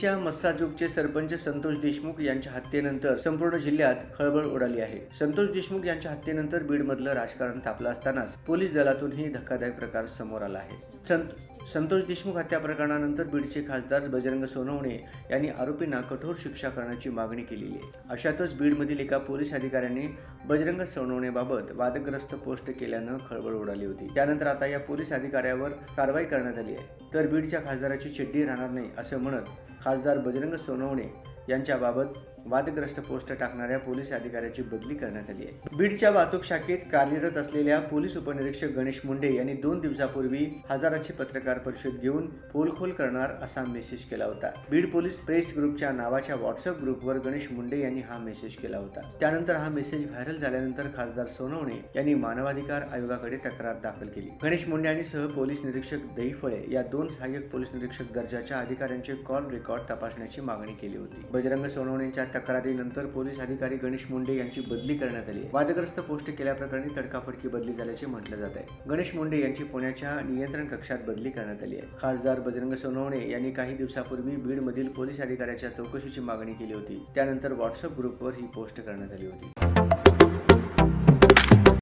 बीडच्या मस्साजोगचे सरपंच संतोष देशमुख यांच्या हत्येनंतर संपूर्ण जिल्ह्यात खळबळ उडाली आहे. संतोष देशमुख यांच्या हत्येनंतर बीडमधलं राजकारण तापलं असतानाच पोलीस दलातूनही धक्कादायक प्रकार समोर आला आहे. संतोष देशमुख हत्या प्रकरणानंतर बीडचे खासदार बजरंग सोनवणे यांनी आरोपींना कठोर शिक्षा करण्याची मागणी केलेली आहे. अशातच बीडमधील एका पोलीस अधिकाऱ्याने बजरंग सोनवणेबाबत वादग्रस्त पोस्ट केल्यानं खळबळ उडाली होती. त्यानंतर आता या पोलीस अधिकाऱ्यावर कारवाई करण्यात आली आहे. तर बीडच्या खासदाराची चिड्डी राहणार नाही असं म्हणत खासदार बजरंग सोनवणे यांच्याबाबत वादग्रस्त पोस्ट टाकणाऱ्या पोलीस अधिकाऱ्याची बदली करण्यात आली आहे. बीडच्या वाहतूक शाखेत कार्यरत असलेल्या पोलीस उपनिरीक्षक गणेश मुंडे यांनी दोन दिवसापूर्वी हजाराची पत्रकार परिषद घेऊन पोलखोल करणार असा मेसेज केला होता. बीड पोलीस प्रेस ग्रुपच्या नावाच्या व्हॉट्सअप ग्रुपवर गणेश मुंडे यांनी हा मेसेज केला होता. त्यानंतर हा मेसेज व्हायरल झाल्यानंतर खासदार सोनवणे यांनी मानवाधिकार आयोगाकडे तक्रार दाखल केली. गणेश मुंडे आणि सह पोलीस निरीक्षक दहीफळे या दोन सहाय्यक पोलीस निरीक्षक दर्जाच्या अधिकाऱ्यांचे कॉल रेकॉर्ड तपासण्याची मागणी केली होती. बजरंग सोनवणेच्या तक्रारीनंतर पोलीस अधिकारी गणेश मुंडे यांची बदली करण्यात आली. वादग्रस्त पोस्ट केल्याप्रकरणी तडकाफडकी बदली झाल्याचे म्हटलं जात आहे. गणेश मुंडे यांची पुण्याच्या नियंत्रण कक्षात बदली करण्यात आली आहे. खासदार बजरंग सोनवणे यांनी काही दिवसापूर्वी बीडमधील पोलीस अधिकाऱ्याच्या चौकशीची मागणी केली होती. त्यानंतर व्हॉट्सअप ग्रुपवर ही पोस्ट करण्यात आली होती.